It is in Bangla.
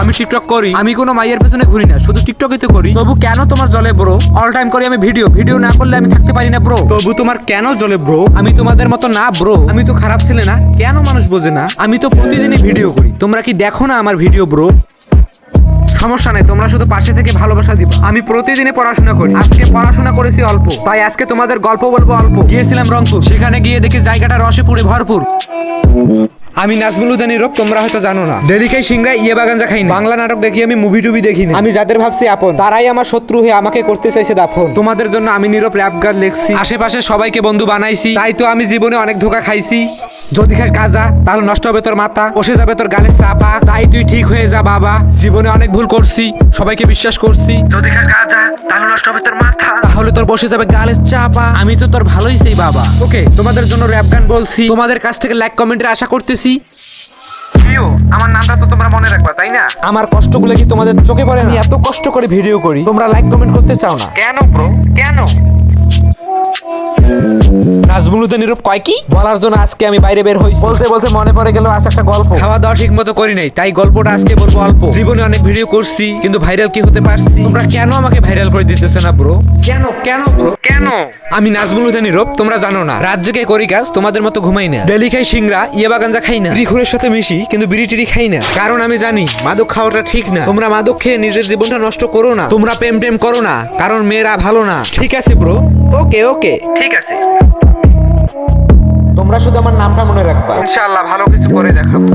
আমি টিকটক করি, আমি কোনো মাইয়ের পেছনে ঘুরি না, শুধু টিকটকই তো করি। তবু কেন তোমার জলে ব্রো অল টাইম করি আমি ভিডিও ভিডিও না করলে আমি থাকতে পারি না ব্রো তবু তোমার কেন জলে ব্রো আমি তোমাদের মতো না ব্রো আমি তো খারাপ ছেলে না, কেন মানুষ বোঝে না? আমি তো প্রতিদিনই ভিডিও করি। তোমরা কি দেখো না আমার ভিডিও ব্রো সমস্যা নাই, তোমরা শুধু পাশে থেকে ভালোবাসা দিবা। আমি প্রতিদিনে পড়াশোনা করি। আজকে পড়াশোনা করেছি অল্প। তাই আজকে তোমাদের গল্প বলব অল্প। গিয়েছিলাম রংপুর। সেখানে গিয়ে দেখি জায়গাটা রসে পুরে ভরপুর। আমি নাজমুল উদানি রূপ তোমরা হয়তো জানো না। ডেলি খাই সিংরা ইয়ে বাগানজা খাই না। বাংলা নাটক দেখি আমি মুভি টুভি দেখি না আমি যাদের ভাবছি আপন তারাই আমার শত্রু হয়ে আমাকে করতে চাইছে দাফন। তোমাদের জন্য আমি নীরব র্যাপ গান লিখছি। আশেপাশে সবাইকে বন্ধু বানাইছি। তাই তো আমি জীবনে অনেক ধোকা খাইছি। যদি খাস গাজা তাহলে নষ্ট হবে তোর মাথা। বসে যাবে তোর গালের চাপা। তাই তুই ঠিক হয়ে যা বাবা। জীবনে অনেক ভুল করছি। সবাইকে বিশ্বাস করছি। যদি খাস গাজা নষ্ট হবে তোর মাথা। তাহলে তোর বসে যাবে গালের চাপা। আমি তো তোর ভালোই সেই বাবা। ওকে তোমাদের জন্য র্যাপ গান বলছি। তোমাদের কাছ থেকে লাইক কমেন্টের আশা করতেছি। প্রিয় আমার নামটা তো তোমরা মনে রাখবা তাই না? আমার কষ্টগুলো কি তোমাদের চোখে পড়ে? না আমি এত কষ্ট করে ভিডিও করি তোমরা লাইক কমেন্ট করতে চাও না। কেন ব্রো কেন? নীরব কয় কি? বলার জন্য আজকে আমি বাইরে বের হইছি। বলতে বলতে মনে পড়ে গেল আজ একটা গল্প। খাওয়া দাওয়া ঠিক মতো করি নাই তাই গল্পটা আজকে বলব অল্প। জীবনে অনেক ভিডিও করছি কিন্তু ভাইরাল কি হতে পারছি? তোমরা কেন আমাকে ভাইরাল করে দিতেছো না ব্রো? কেন কেন ব্রো? কেন? আমি নাজমুল উদ্দিন নীরব তোমরা জানো না। রাত জেগে করি কাজ তোমাদের মতো ঘুমাই না। ডেলি খাই সিংরা ইয়েবা গাঞ্জা খাই না। বিড়িখুরের সাথে মিশি কিন্তু বিড়ি টিড়ি খাই না। কারণ আমি জানি মাদক খাওয়াটা ঠিক না। তোমরা মাদক খেয়ে নিজের জীবনটা নষ্ট করো না। তোমরা প্রেম টেম করো না কারণ মেয়েরা ভালো না। ঠিক আছে ব্রো। ওকে ওকে। ঠিক আছে। তোমরা শুধু আমার নামটা মনে রাখবা। ইনশাআল্লাহ ভালো কিছু করে দেখাবো।